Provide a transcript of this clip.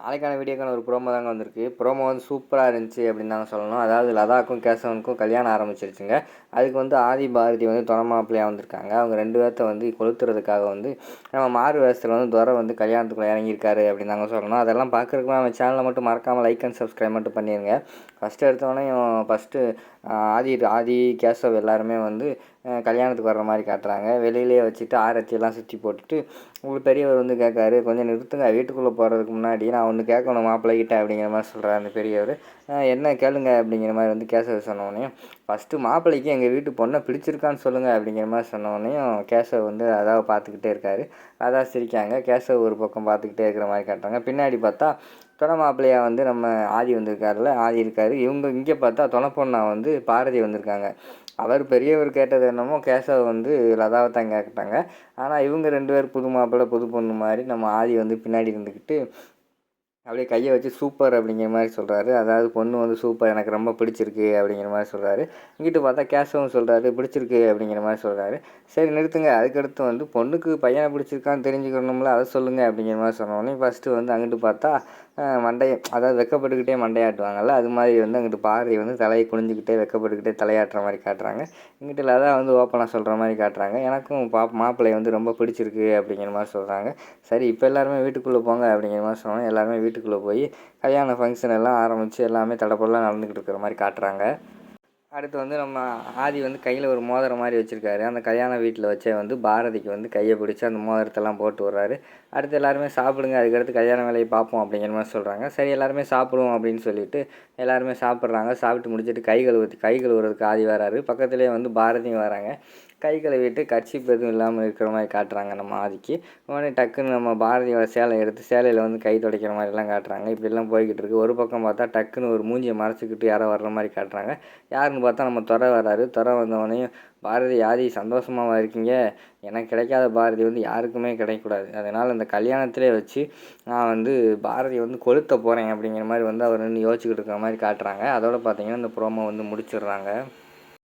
நாளைக்கான வீடியோக்கான ஒரு ப்ரோமோ தாங்க வந்திருக்கு. ப்ரோமோ வந்து சூப்பராக இருந்துச்சு அப்படின்னு தாங்க சொல்லணும். அதாவது லதாக்கும் கேசவனுக்கும் கல்யாணம் ஆரம்பிச்சிருச்சுங்க. அதுக்கு வந்து ஆதி பாரதி வந்து துணமாப்பிள்ளையாக வந்திருக்காங்க. அவங்க ரெண்டு பேர்த்த வந்து கொளுத்துறதுக்காக வந்து நம்ம மாறு வேஷத்தில் வந்து துறை வந்து கல்யாணத்துக்குள்ளே இறங்கியிருக்காரு அப்படின்னு தாங்க சொல்லணும். அதெல்லாம் பார்க்குறதுக்கு நம்ம சேனலை மட்டும் மறக்காமல் லைக் அண்ட் சப்ஸ்கிரைப் மட்டும் பண்ணிடுங்க ஃபஸ்ட்டு எடுத்தோடனே ஃபஸ்ட்டு ஆதி ஆதி கேசவ் எல்லாருமே வந்து கல்யாணத்துக்கு வர்ற மாதிரி காட்டுறாங்க. வெளியிலேயே வச்சுட்டு ஆரத்தியெல்லாம் சுற்றி போட்டுட்டு உங்களுக்கு பெரியவர் வந்து கேட்காரு கொஞ்சம் நிறுத்துங்க. வீட்டுக்குள்ளே போகிறதுக்கு முன்னாடி நான் ஒன்று கேட்கணும் மாப்பிள்ளைகிட்ட அப்படிங்கிற மாதிரி சொல்கிறார் அந்த பெரியவர். என்ன கேளுங்க அப்படிங்கிற மாதிரி வந்து கேசவ சொன்னோடனையும் ஃபஸ்ட்டு மாப்பிள்ளைக்கு எங்கள் வீட்டு பொண்ணை பிடிச்சிருக்கான்னு சொல்லுங்கள் அப்படிங்கிற மாதிரி சொன்னோடனையும் கேசவ் வந்து அதாவது பார்த்துக்கிட்டே இருக்காரு. அதான் சிரிக்காங்க. கேசவ் ஒரு பக்கம் பார்த்துக்கிட்டே இருக்கிற மாதிரி காட்டுறாங்க. பின்னாடி பார்த்தா துணை மாப்பிள்ளையாக வந்து நம்ம ஆதி வந்திருக்காருல ஆதி இருக்காரு. இவங்க இங்கே பார்த்தா துணை பொண்ணா வந்து பாரதி வந்திருக்காங்க. அவர் பெரியவர் கேட்டது என்னமோ கேசவ வந்து லதாவை தான் கேட்டாங்க. ஆனால் இவங்க ரெண்டு பேர் புது மாப்பிள்ளை புது பொண்ணு மாதிரி நம்ம ஆதி வந்து பின்னாடி இருந்துக்கிட்டு அப்படியே கையை வச்சு சூப்பர் அப்படிங்கிற மாதிரி சொல்கிறாரு அதாவது பொண்ணு வந்து சூப்பர் எனக்கு ரொம்ப பிடிச்சிருக்கு அப்படிங்கிற மாதிரி சொல்கிறாரு இங்கிட்டு பார்த்தா கேசவும் சொல்கிறாரு பிடிச்சிருக்கு அப்படிங்கிற மாதிரி சொல்கிறாரு சரி நிறுத்துங்க. அதுக்கடுத்து வந்து பொண்ணுக்கு பையனை பிடிச்சிருக்கான்னு தெரிஞ்சுக்கணும்ல அதை சொல்லுங்கள் அப்படிங்கிற மாதிரி சொன்னோடனே ஃபஸ்ட்டு வந்து அங்கிட்டு பார்த்தா மண்டைய அதாவது வெக்கப்பட்டுக்கிட்டே மண்டையாட்டுவாங்கல்ல? அது மாதிரி வந்து அங்கிட்டு பாரதி வந்து தலையை குனிஞ்சிக்கிட்டே வெக்கப்பட்டுக்கிட்டே தலையாட்டுற மாதிரி காட்டுறாங்க. இங்கிட்டு லதா வந்து ஓப்பனாக சொல்கிற மாதிரி காட்டுறாங்க. எனக்கும் பா மாப்பிள்ளை வந்து ரொம்ப பிடிச்சிருக்கு அப்படிங்கிற மாதிரி சொல்கிறாங்க சரி இப்போ எல்லாருமே வீட்டுக்குள்ளே போங்க அப்படிங்கிற மாதிரி சொன்னோன்னே எல்லாருமே வீட்டுக்குள்ளே போய் கல்யாண ஃபங்க்ஷன் எல்லாம் ஆரம்பித்து எல்லாமே தடப்பெல்லாம் நடந்துக்கிட்டு இருக்கிற மாதிரி காட்டுறாங்க. அடுத்து வந்து நம்ம ஆதி வந்து கையில் ஒரு மோதிரம் மாதிரி வச்சுருக்காரு. அந்த கல்யாண வீட்டில் வச்சே வந்து பாரதிக்கு வந்து கையை பிடிச்சி அந்த மோதிரத்தெல்லாம் போட்டு விட்றாரு அடுத்து எல்லாருமே சாப்பிடுங்க அதுக்கடுத்து கல்யாண வேலையை பார்ப்போம் அப்படிங்கிற மாதிரி சொல்கிறாங்க சரி எல்லாருமே சாப்பிடுவோம் அப்படின்னு சொல்லிட்டு எல்லாருமே சாப்பிட்றாங்க. சாப்பிட்டு முடிச்சுட்டு கை கழுவு கை கழுவுறதுக்கு ஆதி வராரு. பக்கத்துலேயே வந்து பாரதியும் வராங்க. கை கழுவிட்டு கர்ச்சிப் எதுவும் இல்லாமல் இருக்கிற மாதிரி காட்டுறாங்க நம்ம ஆதிக்கு. உடனே டக்குன்னு நம்ம பாரதியோட சேலை எடுத்து சேலையில் வந்து கை துடைக்கிற மாதிரிலாம் காட்டுறாங்க. இப்படிலாம் போய்கிட்டு இருக்கு. ஒரு பக்கம் பார்த்தா டக்குன்னு ஒரு மூஞ்சியை மறைச்சிக்கிட்டு யாரோ வர்ற மாதிரி காட்டுறாங்க. யாருன்னு பார்த்தா நம்ம துறை வராரு. துறை வந்தவொடனே பாரதி ஆதி சந்தோஷமாவா இருக்கீங்க? எனக்கு கிடைக்காத பாரதி வந்து யாருக்குமே கிடைக்கக்கூடாது. அதனால் அந்த கல்யாணத்திலே வச்சு நான் வந்து பாரதி வந்து கொளுத்த போகிறேன் அப்படிங்கிற மாதிரி வந்து அவர் வந்து யோசிச்சுக்கிட்டு இருக்கிற மாதிரி காட்டுறாங்க. அதோட பார்த்தீங்கன்னா இந்த ப்ரோமோ வந்து முடிச்சிடுறாங்க.